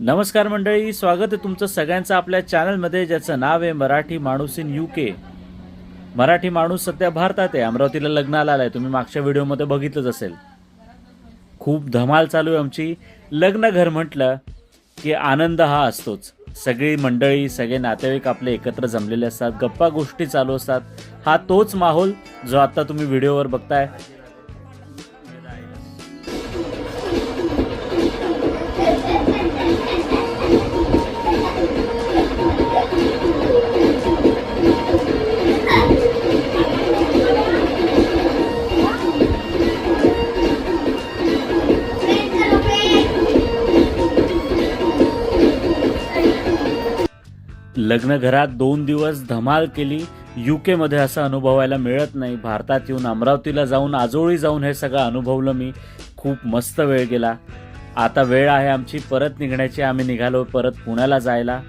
नमस्कार मंडळी स्वागत आहे तुमचं सगळ्यांचं आपल्या चॅनलमध्ये ज्याचं नाव आहे मराठी माणूस इन यू के मराठी माणूस सध्या भारतात आहे अमरावतीला लग्नाला आलाय. तुम्ही मागच्या व्हिडिओमध्ये बघितलंच असेल. खूप धमाल चालू आहे आमची. लग्न घर म्हटलं की आनंद हा असतोच. सगळी मंडळी सगळे नातेवाईक आपले एकत्र जमलेले असतात. गप्पा गोष्टी चालू असतात. हा तोच माहोल जो आता तुम्ही व्हिडिओवर बघताय. लग्नघरात दोन दिवस धमाल केली. युकेमध्ये असं अनुभवायला मिळत नाही. भारतात येऊन अमरावतीला जाऊन आजोळी जाऊन हे सगळं अनुभवलं मी. खूप मस्त वेळ गेला. आता वेळ आहे आमची. परत निघण्याची. आम्ही निघालो परत पुण्याला जायला.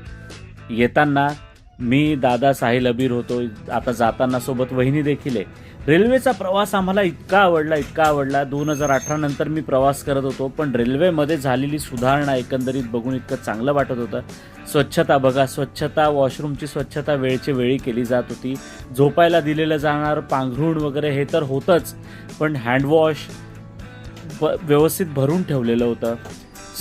येताना मी दादा साहिल अबीर होतो. आता जाताना सोबत वहिनी देखील आहे. रेल्वेचा प्रवास आम्हाला इतका आवडला इतका आवडला. दोन हजार अठरा नंतर मी प्रवास करत होतो पण रेल्वेमध्ये झालेली सुधारणा एकंदरीत बघून इतकं चांगलं वाटत होतं. स्वच्छता बघा स्वच्छता वॉशरूमची स्वच्छता वेळची वेळी केली जात होती. झोपायला दिलेलं जाणार पांघरूण वगैरे हे तर होतंच पण हँडवॉश ब व्यवस्थित भरून ठेवलेलं होतं.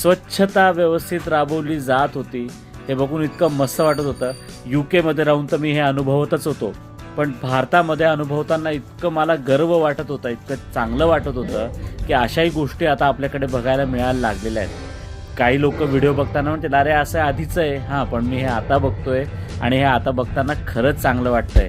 स्वच्छता व्यवस्थित राबवली जात होती हे बघून इतकं मस्त वाटत होतं. यू केमध्ये राहून तर मी हे अनुभवतच होतो. पण भारतामध्ये अनुभवताना इतकं मला गर्व वाटत होता इतकं चांगलं वाटत होतं की अशाही गोष्टी आता आपल्याकडे बघायला मिळायला लागलेल्या आहेत. काही लोक व्हिडिओ बघताना म्हणते अरे असं आधीचं आहे. हां पण मी हे आता बघतोय आणि हे आता बघताना खरंच चांगलं वाटतंय.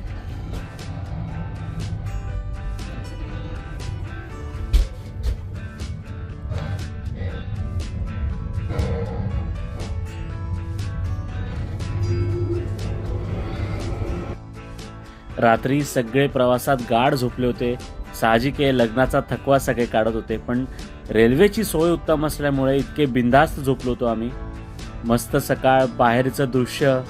रात्री सगळे प्रवासात गाढ झोपले होते. साहजिक आहे लग्नाचा थकवा सगळे काढत होते पण रेल्वेची सोय उत्तम असल्यामुळे इतके बिंदास्त झोपलो होतो आम्ही. मस्त सकाळ बाहेरचं दृश्य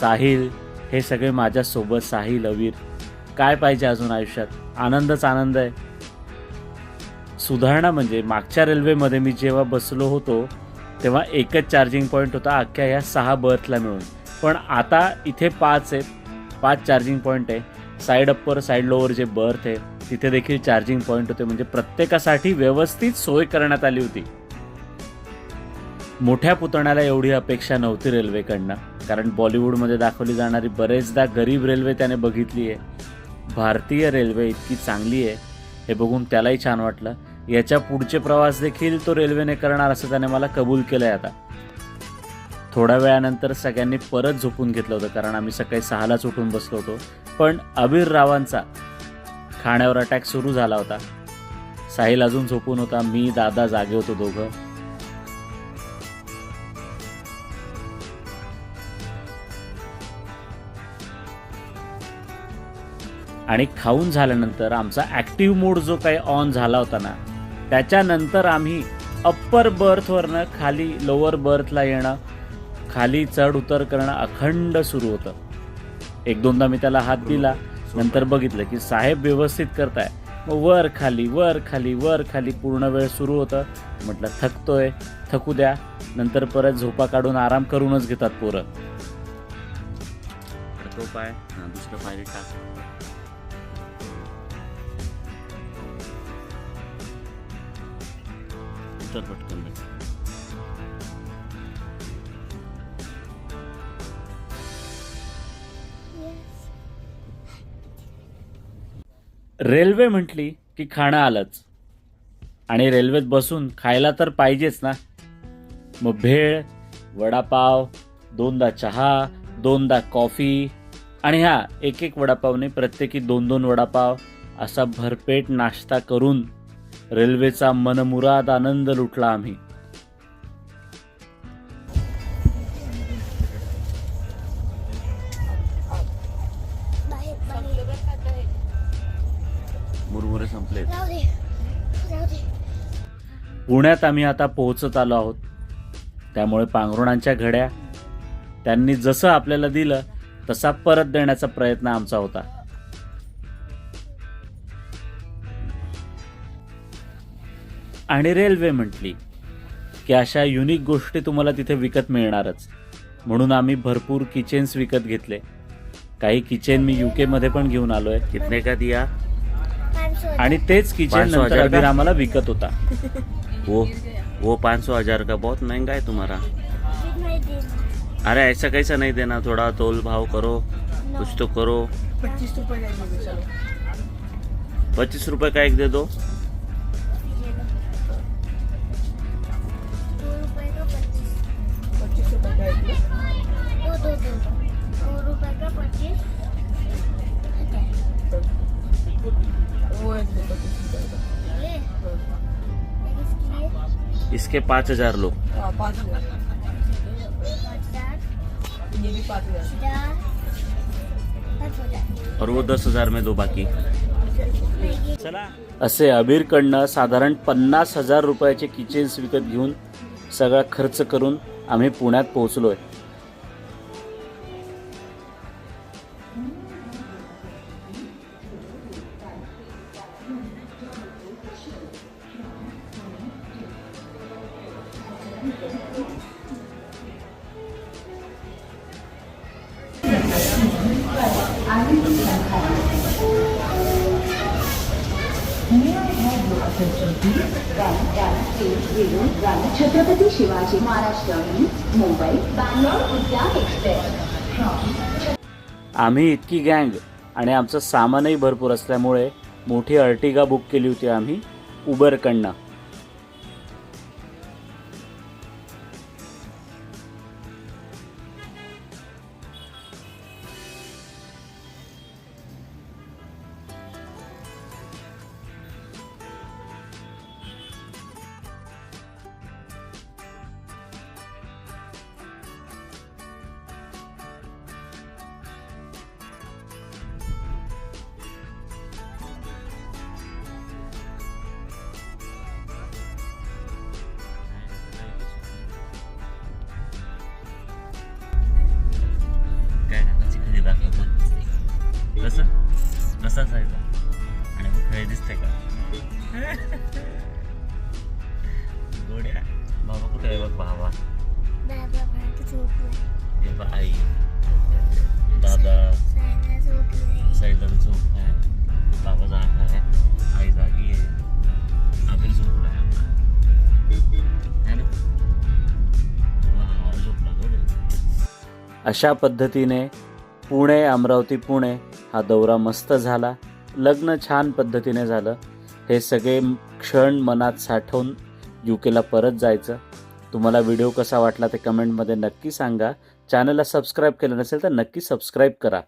साहिल हे सगळे माझ्यासोबत साहिल अवीर. काय पाहिजे अजून आयुष्यात? आनंदच आनंद आहे. सुधारणा म्हणजे मागच्या रेल्वेमध्ये मी जेव्हा बसलो होतो तेव्हा एकच चार्जिंग पॉईंट होता अख्ख्या ह्या सहा बर्थला मिळून. पण आता इथे पाच आहेत. पाच चार्जिंग पॉईंट आहे. साईड अप्पर साईड लोअर जे बर्थ आहे तिथे देखील चार्जिंग पॉईंट होते. म्हणजे प्रत्येकासाठी व्यवस्थित सोय करण्यात आली होती. मोठ्या पुतण्याला एवढी अपेक्षा नव्हती रेल्वेकडनं कारण बॉलिवूडमध्ये दाखवली जाणारी बरेचदा गरीब रेल्वे त्याने बघितली आहे. भारतीय रेल्वे इतकी चांगली आहे. हे बघून त्यालाही छान वाटलं. याच्या पुढचे प्रवास देखील तो रेल्वेने करणार असं त्याने मला कबूल केलं आहे आता. थोड्या वेळानंतर सगळ्यांनी परत झोपून घेतलं होतं कारण आम्ही सकाळी सहालाच उठून बसलो होतो. पण अबीर रावांचा खाण्यावर अटॅक सुरू झाला होता. साहिल अजून झोपून होता मी दादा जागे होतो दोघं. आणि खाऊन झाल्यानंतर आमचा ॲक्टिव्ह मोड जो काही ऑन झाला होता ना त्याच्यानंतर आम्ही अप्पर बर्थवरनं खाली लोअर बर्थला येणं खाली चढ उतर करणं अखंड सुरू होतं. एक दोनदा मी त्याला हात दिला नंतर बघितलं की साहेब व्यवस्थित करताय. मग वर खाली वर खाली वर खाली पूर्ण वेळ सुरू होतं. म्हटलं थकतोय थकू द्या. नंतर परत झोपा काढून आराम करूनच घेतात पोरं. तो पाय हां दुसरं पाय टाक. पटकन रेल्वे म्हटली की खाणं आलंच. आणि रेल्वेत बसून खायला तर पाहिजेच ना. मग भेळ वडापाव दोनदा चहा दोनदा कॉफी आणि हा एक एक वडापावने प्रत्येकी दोन दोन वडापाव असा भरपेट नाश्ता करून रेल्वेचा मनमुराद आनंद लुटला आम्ही. आहेत पुण्यात आम्ही आता पोहोचत आलो आहोत. त्यामुळे पांघरुणांच्या घड्या त्यांनी जसं आपल्याला दिलं तसा परत देण्याचा प्रयत्न आमचा होता. आणि रेल्वे म्हटली की अशा युनिक गोष्टी तुम्हाला तिथे विकत मिळणारच. म्हणून आम्ही भरपूर किचन्स विकत घेतले. काही किचन मी युके मध्ये पण घेऊन आलोय. कितने का दिया? आणि तेच किचन नंतर? अबीर आम्हाला विकत होता. वो वो पाँच सौ हजार का बहुत महंगा है तुम्हारा. फिर नहीं देना अरे ऐसा कैसा नहीं देना? थोड़ा तोल भाव करो कुछ तो करो. पच्चीस रुपए का एक दे दो, चलो पच्चीस रुपए का एक दे. दो ये लो दो रुपए का पच्चीस. है इसके पाँच हजार लो पाँच हजार पाँच हजार ये भी पाँच हजार हजार पाँच हजार और वो दस हजार में दो बाकी। असे अबीरकडनं साधारण पन्नास हजार रुपयाचे किचन्स विकत घेऊन सगळा खर्च करून आम्ही पुण्यात पोहोचलोय. छत्रपती शिवाजी महाराज मुंबई बँगलोर उद्यान एक्सप्रेस. आम्ही इतकी गँग आणि आमचं सामानही भरपूर असल्यामुळे मोठी अर्टिगा बुक केली होती आम्ही उबरकडनं दादा झोप आहे बाबा जागा आहे आई जागी आहे झोपला आहे गं बाई. अशा पद्धतीने पुणे अमरावती पुणे हा दौरा मस्त झाला. लग्न छान पद्धतीने झालं. हे सगळे क्षण मनात साठवून यू केला परत जायचं. तुम्हाला व्हिडिओ कसा वाटला ते कमेंटमध्ये नक्की सांगा. चॅनलला सबस्क्राईब केलं नसेल तर नक्की सबस्क्राईब करा.